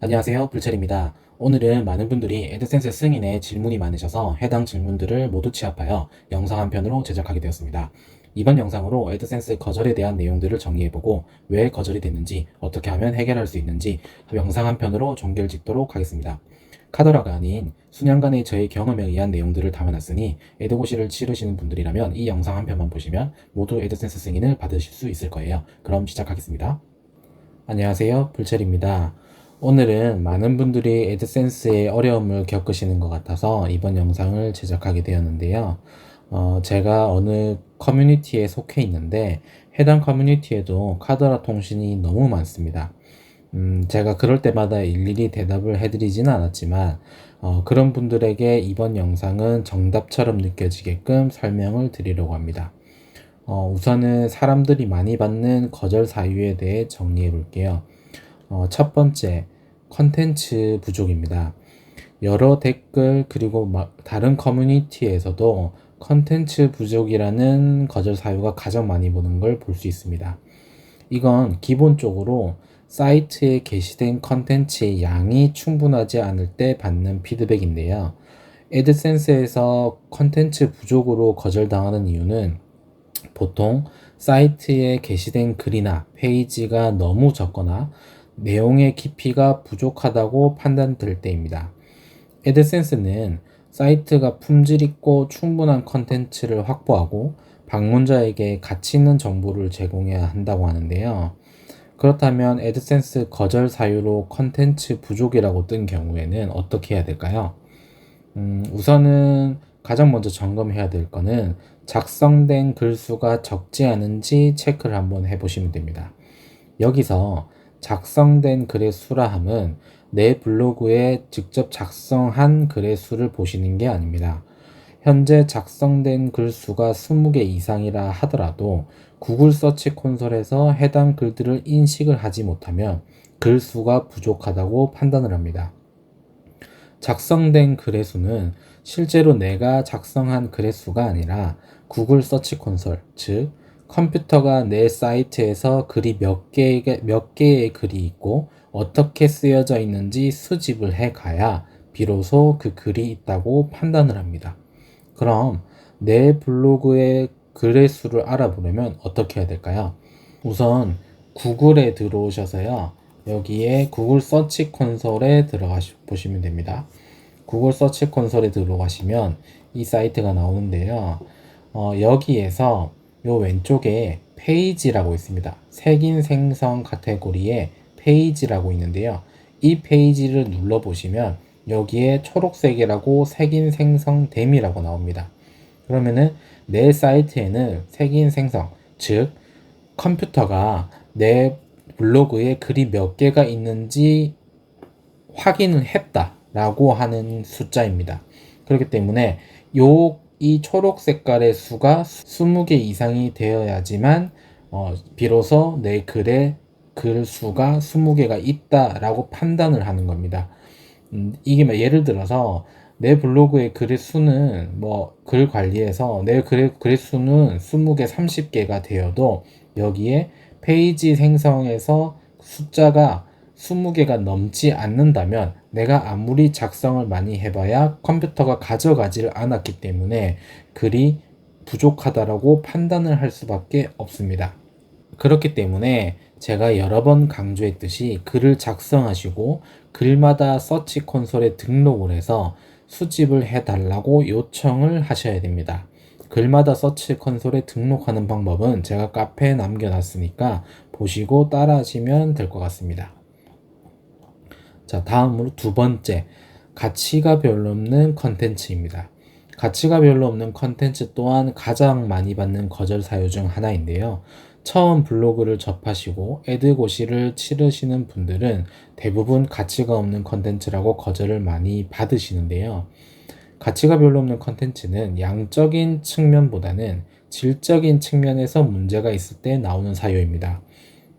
안녕하세요. 불철입니다. 오늘은 많은 분들이 애드센스 승인에 질문이 많으셔서 해당 질문들을 모두 취합하여 영상 한 편으로 제작하게 되었습니다. 이번 영상으로 애드센스 거절에 대한 내용들을 정리해보고 왜 거절이 됐는지 어떻게 하면 해결할 수 있는지 영상 한 편으로 종결 짓도록 하겠습니다. 카더라가 아닌 수년간의 저의 경험에 의한 내용들을 담아놨으니 애드고시를 치르시는 분들이라면 이 영상 한 편만 보시면 모두 애드센스 승인을 받으실 수 있을 거예요. 그럼 시작하겠습니다. 안녕하세요. 불철입니다. 오늘은 많은 분들이 애드센스에 어려움을 겪으시는 것 같아서 이번 영상을 제작하게 되었는데요. 어, 제가 어느 커뮤니티에 속해 있는데 해당 커뮤니티에도 카더라 통신이 너무 많습니다. 음, 제가 그럴 때마다 일일이 대답을 해드리지는 않았지만 어, 그런 분들에게 이번 영상은 정답처럼 느껴지게끔 설명을 드리려고 합니다. 어, 우선은 사람들이 많이 받는 거절 사유에 대해 정리해 볼게요. 어, 첫 번째, 컨텐츠 부족입니다. 여러 댓글 그리고 막 다른 커뮤니티에서도 컨텐츠 부족이라는 거절 사유가 가장 많이 보는 걸 볼 수 있습니다. 이건 기본적으로 사이트에 게시된 컨텐츠의 양이 충분하지 않을 때 받는 피드백인데요. 애드센스에서 컨텐츠 부족으로 거절당하는 이유는 보통 사이트에 게시된 글이나 페이지가 너무 적거나 내용의 깊이가 부족하다고 판단될 때입니다. 애드센스는 사이트가 품질 있고 충분한 컨텐츠를 확보하고 방문자에게 가치 있는 정보를 제공해야 한다고 하는데요. 그렇다면 애드센스 거절 사유로 컨텐츠 부족이라고 뜬 경우에는 어떻게 해야 될까요? 음, 우선은 가장 먼저 점검해야 될 거는 작성된 글수가 적지 않은지 체크를 한번 해보시면 됩니다. 여기서 작성된 글의 수라 함은 내 블로그에 직접 작성한 글의 수를 보시는 게 아닙니다. 현재 작성된 글 수가 20개 이상이라 하더라도 구글 서치 콘솔에서 해당 글들을 인식을 하지 못하면 글 수가 부족하다고 판단을 합니다. 작성된 글의 수는 실제로 내가 작성한 글의 수가 아니라 구글 서치 콘솔, 즉 컴퓨터가 내 사이트에서 글이 몇 개의, 몇 개의 글이 있고 어떻게 쓰여져 있는지 수집을 해 가야 비로소 그 글이 있다고 판단을 합니다. 그럼 내 블로그의 글의 수를 알아보려면 어떻게 해야 될까요? 우선 구글에 들어오셔서요. 여기에 구글 서치 콘솔에 들어가 보시면 됩니다. 구글 서치 콘솔에 들어가시면 이 사이트가 나오는데요. 어, 여기에서 요 왼쪽에 페이지라고 있습니다. 색인 생성 카테고리에 페이지라고 있는데요. 이 페이지를 눌러 보시면 여기에 초록색이라고 색인 생성 됨이라고 나옵니다. 그러면은 내 사이트에는 색인 생성, 즉 컴퓨터가 내 블로그에 글이 몇 개가 있는지 확인을 했다라고 하는 숫자입니다. 그렇기 때문에 요 이 초록 색깔의 수가 20개 이상이 되어야지만 어, 비로소 내 글에 글 수가 20개가 있다라고 판단을 하는 겁니다. 음, 이게 뭐 예를 들어서 내 블로그의 글의 수는 뭐 글 관리해서 내 글의, 글의 수는 20개, 30개가 되어도 여기에 페이지 생성에서 숫자가 20개가 넘지 않는다면 내가 아무리 작성을 많이 해봐야 컴퓨터가 가져가지를 않았기 때문에 글이 부족하다라고 판단을 할 수밖에 없습니다. 그렇기 때문에 제가 여러 번 강조했듯이 글을 작성하시고 글마다 서치 콘솔에 등록을 해서 수집을 해달라고 요청을 하셔야 됩니다. 글마다 서치 콘솔에 등록하는 방법은 제가 카페에 남겨놨으니까 보시고 따라하시면 될 것 같습니다. 자, 다음으로 두 번째, 가치가 별로 없는 컨텐츠입니다. 가치가 별로 없는 컨텐츠 또한 가장 많이 받는 거절 사유 중 하나인데요. 처음 블로그를 접하시고 애드고시를 치르시는 분들은 대부분 가치가 없는 컨텐츠라고 거절을 많이 받으시는데요. 가치가 별로 없는 컨텐츠는 양적인 측면보다는 질적인 측면에서 문제가 있을 때 나오는 사유입니다.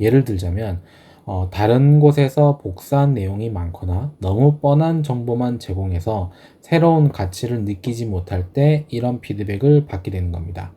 예를 들자면 어, 다른 곳에서 복사한 내용이 많거나 너무 뻔한 정보만 제공해서 새로운 가치를 느끼지 못할 때 이런 피드백을 받게 되는 겁니다.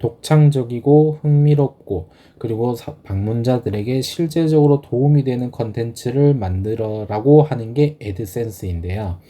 독창적이고 흥미롭고 그리고 사- 방문자들에게 실제적으로 도움이 되는 컨텐츠를 만들어라고 하는 게 애드센스인데요.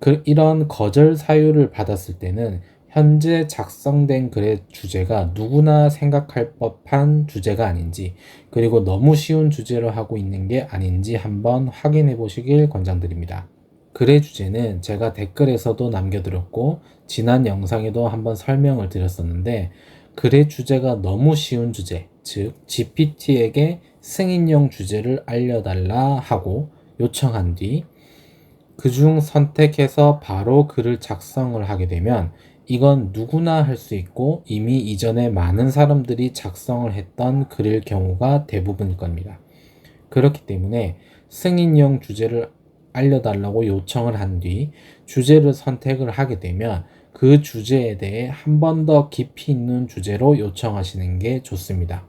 그 이런 거절 사유를 받았을 때는 현재 작성된 글의 주제가 누구나 생각할 법한 주제가 아닌지 그리고 너무 쉬운 주제로 하고 있는 게 아닌지 한번 확인해 보시길 권장드립니다. 글의 주제는 제가 댓글에서도 남겨드렸고 지난 영상에도 한번 설명을 드렸었는데 글의 주제가 너무 쉬운 주제, 즉 GPT에게 승인용 주제를 알려달라 하고 요청한 뒤 그중 선택해서 바로 글을 작성을 하게 되면 이건 누구나 할 수 있고 이미 이전에 많은 사람들이 작성을 했던 글일 경우가 대부분일 겁니다. 그렇기 때문에 승인용 주제를 알려달라고 요청을 한 뒤 주제를 선택을 하게 되면 그 주제에 대해 한 번 더 깊이 있는 주제로 요청하시는 게 좋습니다.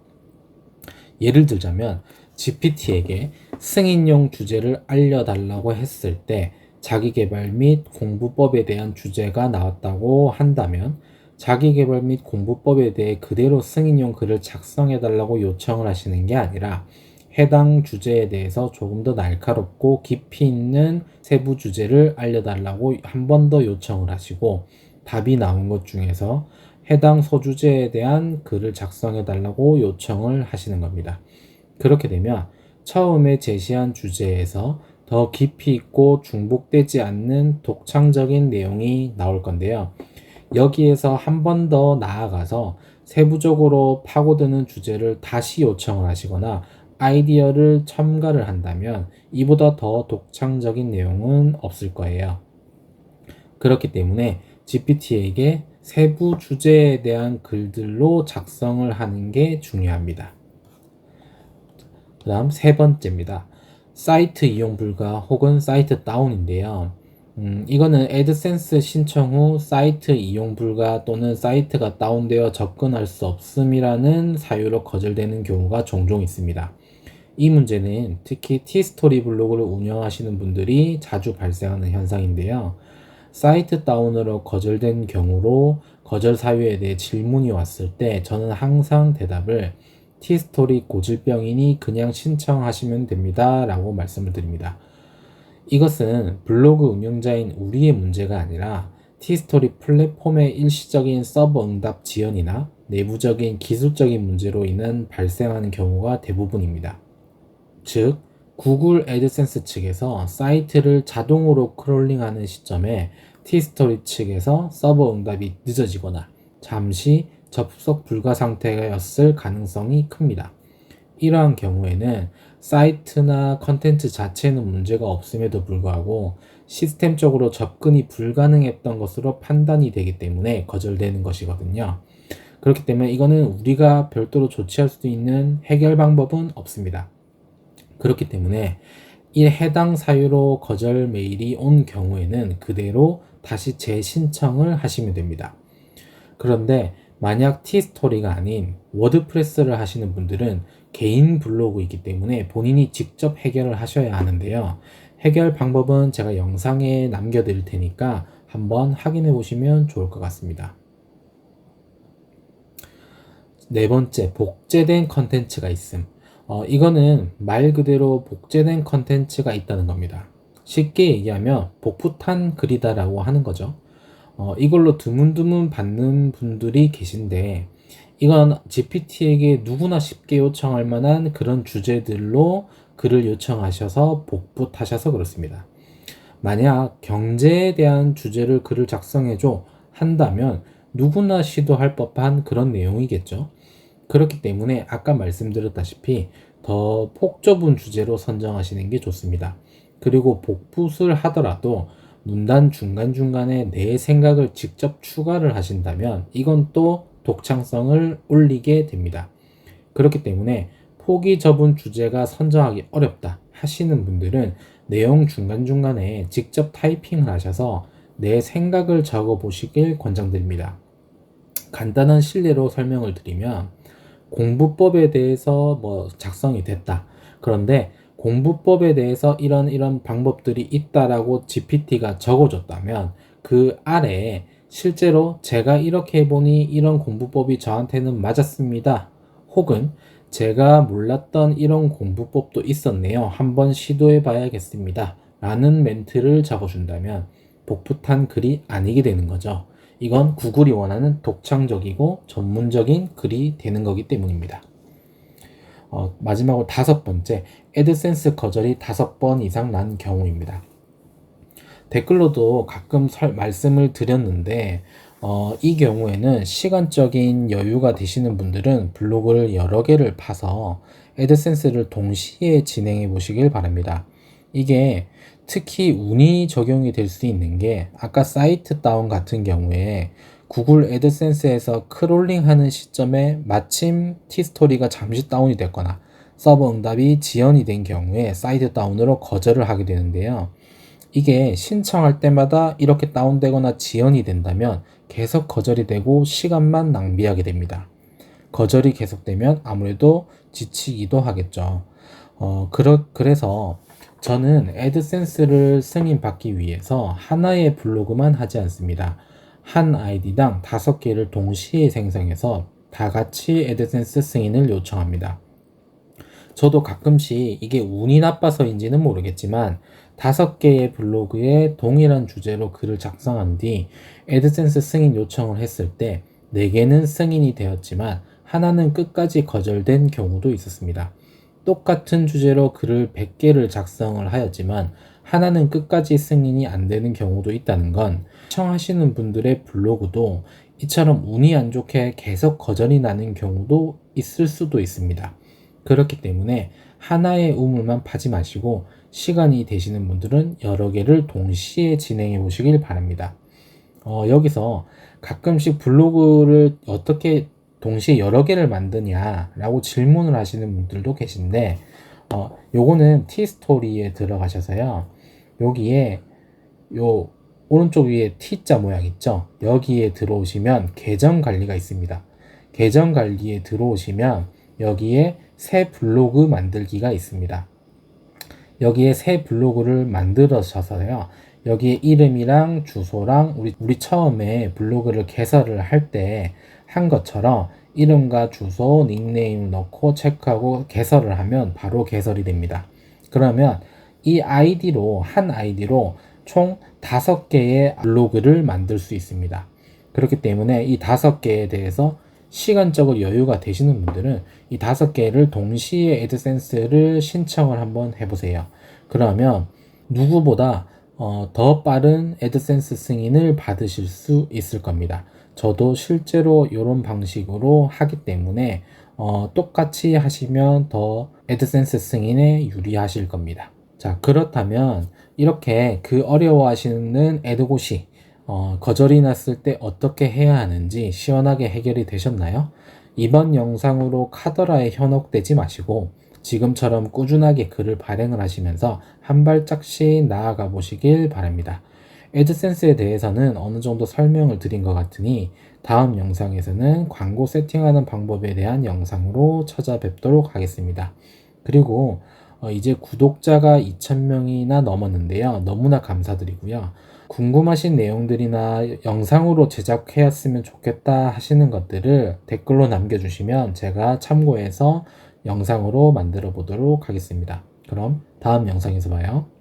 예를 들자면 GPT에게 승인용 주제를 알려달라고 했을 때 자기개발 및 공부법에 대한 주제가 나왔다고 한다면 자기개발 및 공부법에 대해 그대로 승인용 글을 작성해달라고 요청을 하시는 게 아니라 해당 주제에 대해서 조금 더 날카롭고 깊이 있는 세부 주제를 알려달라고 한 번 더 요청을 하시고 답이 나온 것 중에서 해당 소주제에 대한 글을 작성해 달라고 요청을 하시는 겁니다. 그렇게 되면 처음에 제시한 주제에서 더 깊이 있고 중복되지 않는 독창적인 내용이 나올 건데요. 여기에서 한 번 더 나아가서 세부적으로 파고드는 주제를 다시 요청을 하시거나 아이디어를 첨가를 한다면 이보다 더 독창적인 내용은 없을 거예요. 그렇기 때문에 GPT에게 세부 주제에 대한 글들로 작성을 하는 게 중요합니다. 그 다음 세 번째입니다. 사이트 이용 불가 혹은 사이트 다운인데요. 음, 이거는 애드센스 신청 후 사이트 이용 불가 또는 사이트가 다운되어 접근할 수 없음이라는 사유로 거절되는 경우가 종종 있습니다. 이 문제는 특히 티스토리 블로그를 운영하시는 분들이 자주 발생하는 현상인데요. 사이트 다운으로 거절된 경우로 거절 사유에 대해 질문이 왔을 때 저는 항상 대답을 티스토리 고질병이니 그냥 신청하시면 됩니다. 라고 말씀을 드립니다. 이것은 블로그 운영자인 우리의 문제가 아니라 티스토리 플랫폼의 일시적인 서버 응답 지연이나 내부적인 기술적인 문제로 인한 발생하는 경우가 대부분입니다. 즉, 구글 애드센스 측에서 사이트를 자동으로 크롤링하는 시점에 티스토리 측에서 서버 응답이 늦어지거나 잠시 접속 불가 상태였을 가능성이 큽니다. 이러한 경우에는 사이트나 컨텐츠 자체는 문제가 없음에도 불구하고 시스템적으로 접근이 불가능했던 것으로 판단이 되기 때문에 거절되는 것이거든요. 그렇기 때문에 이거는 우리가 별도로 조치할 수 있는 해결 방법은 없습니다. 그렇기 때문에 이 해당 사유로 거절 메일이 온 경우에는 그대로 다시 재신청을 하시면 됩니다. 그런데 만약 티스토리가 아닌 워드프레스를 하시는 분들은 개인 블로그이기 때문에 본인이 직접 해결을 하셔야 하는데요. 해결 방법은 제가 영상에 남겨드릴 테니까 한번 확인해 보시면 좋을 것 같습니다. 네 번째, 복제된 컨텐츠가 있음. 어, 이거는 말 그대로 복제된 컨텐츠가 있다는 겁니다. 쉽게 얘기하면 복붙한 글이다라고 하는 거죠. 어, 이걸로 드문드문 받는 분들이 계신데 이건 GPT에게 누구나 쉽게 요청할 만한 그런 주제들로 글을 요청하셔서 복붙하셔서 그렇습니다. 만약 경제에 대한 주제를 글을 작성해줘 한다면 누구나 시도할 법한 그런 내용이겠죠. 그렇기 때문에 아까 말씀드렸다시피 더 폭 좁은 주제로 선정하시는 게 좋습니다. 그리고 복붙을 하더라도 문단 중간중간에 내 생각을 직접 추가를 하신다면 이건 또 독창성을 올리게 됩니다. 그렇기 때문에 폭이 좁은 주제가 선정하기 어렵다 하시는 분들은 내용 중간중간에 직접 타이핑을 하셔서 내 생각을 적어 보시길 권장드립니다. 간단한 실례로 설명을 드리면 공부법에 대해서 뭐 작성이 됐다. 그런데 공부법에 대해서 이런 이런 방법들이 있다라고 GPT가 적어줬다면 그 아래에 실제로 제가 이렇게 해보니 이런 공부법이 저한테는 맞았습니다. 혹은 제가 몰랐던 이런 공부법도 있었네요. 한번 시도해 봐야겠습니다. 라는 멘트를 적어준다면 복붙한 글이 아니게 되는 거죠. 이건 구글이 원하는 독창적이고 전문적인 글이 되는 거기 때문입니다. 어, 마지막으로 다섯 번째, 애드센스 거절이 다섯 번 이상 난 경우입니다. 댓글로도 가끔 설, 말씀을 드렸는데, 어, 이 경우에는 시간적인 여유가 되시는 분들은 블로그를 여러 개를 파서 애드센스를 동시에 진행해 보시길 바랍니다. 이게 특히 운이 적용이 될 수 있는 게 아까 사이트 다운 같은 경우에 구글 애드센스에서 크롤링 하는 시점에 마침 티스토리가 잠시 다운이 됐거나 서버 응답이 지연이 된 경우에 사이트 다운으로 거절을 하게 되는데요. 이게 신청할 때마다 이렇게 다운되거나 지연이 된다면 계속 거절이 되고 시간만 낭비하게 됩니다. 거절이 계속되면 아무래도 지치기도 하겠죠. 어, 그러, 그래서 저는 애드센스를 승인받기 위해서 하나의 블로그만 하지 않습니다. 한 아이디당 다섯 개를 동시에 생성해서 다 같이 애드센스 승인을 요청합니다. 저도 가끔씩 이게 운이 나빠서인지는 모르겠지만 다섯 개의 블로그에 동일한 주제로 글을 작성한 뒤 애드센스 승인 요청을 했을 때네 개는 승인이 되었지만 하나는 끝까지 거절된 경우도 있었습니다. 똑같은 주제로 글을 100개를 작성을 하였지만 하나는 끝까지 승인이 안 되는 경우도 있다는 건 시청하시는 분들의 블로그도 이처럼 운이 안 좋게 계속 거절이 나는 경우도 있을 수도 있습니다. 그렇기 때문에 하나의 우물만 파지 마시고 시간이 되시는 분들은 여러 개를 동시에 진행해 보시길 바랍니다. 어, 여기서 가끔씩 블로그를 어떻게 동시에 여러 개를 만드냐라고 질문을 하시는 분들도 계신데, 어, 요거는 티스토리에 들어가셔서요. 여기에 요 오른쪽 위에 T자 모양 있죠? 여기에 들어오시면 계정 관리가 있습니다. 계정 관리에 들어오시면 여기에 새 블로그 만들기가 있습니다. 여기에 새 블로그를 만들어셔서요. 여기에 이름이랑 주소랑 우리, 우리 처음에 블로그를 개설을 할 때 한 것처럼 이름과 주소, 닉네임 넣고 체크하고 개설을 하면 바로 개설이 됩니다. 그러면 이 아이디로, 한 아이디로 총 다섯 개의 블로그를 만들 수 있습니다. 그렇기 때문에 이 다섯 개에 대해서 시간적으로 여유가 되시는 분들은 이 다섯 개를 동시에 애드센스를 신청을 한번 해보세요. 그러면 누구보다 어, 더 빠른 애드센스 승인을 받으실 수 있을 겁니다. 저도 실제로 이런 방식으로 하기 때문에 어, 똑같이 하시면 더 애드센스 승인에 유리하실 겁니다. 자, 그렇다면 이렇게 그 어려워하시는 애드고시 어, 거절이 났을 때 어떻게 해야 하는지 시원하게 해결이 되셨나요? 이번 영상으로 카더라에 현혹되지 마시고 지금처럼 꾸준하게 글을 발행을 하시면서 한 발짝씩 나아가 보시길 바랍니다. 애드센스에 대해서는 어느 정도 설명을 드린 것 같으니 다음 영상에서는 광고 세팅하는 방법에 대한 영상으로 찾아뵙도록 하겠습니다. 그리고 어, 이제 구독자가 2,000명이나 넘었는데요. 너무나 감사드리고요. 궁금하신 내용들이나 영상으로 제작해왔으면 좋겠다 하시는 것들을 댓글로 남겨주시면 제가 참고해서 영상으로 만들어 보도록 하겠습니다. 그럼 다음 영상에서 봐요.